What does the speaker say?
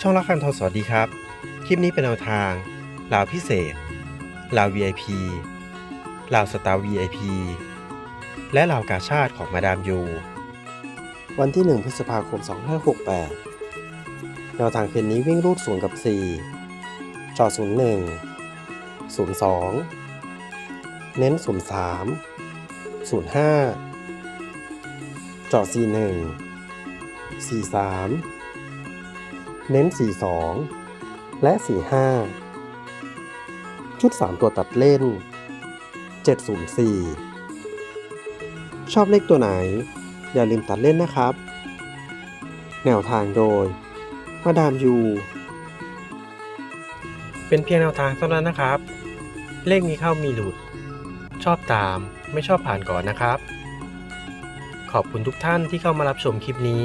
ช่องละคันทองสวัสดีครับ คลิปนี้เป็นแนวทางลาวพิเศษลาว VIP ลาวสตาร์ VIP และลาวกาชาติของมาดามยู วันที่ 1 พฤษภาคม 2568 แนวทางคืนนี้วิ่งรูด0กับ 4 จอด01 02เน้น03 05จอด41 43 เน้น 42 และ 45 ชุด 3 ตัวตัดเล่น 704 ชอบเลขตัวไหน อย่าลืมตัดเล่นนะครับ แนวทางโดย มาดามยู เป็นเพียงแนวทางเท่านั้นนะครับ เลขมีเข้ามีหลุด ชอบตามไม่ชอบผ่านก่อนนะครับ ขอบคุณทุกท่านที่เข้ามารับชมคลิปนี้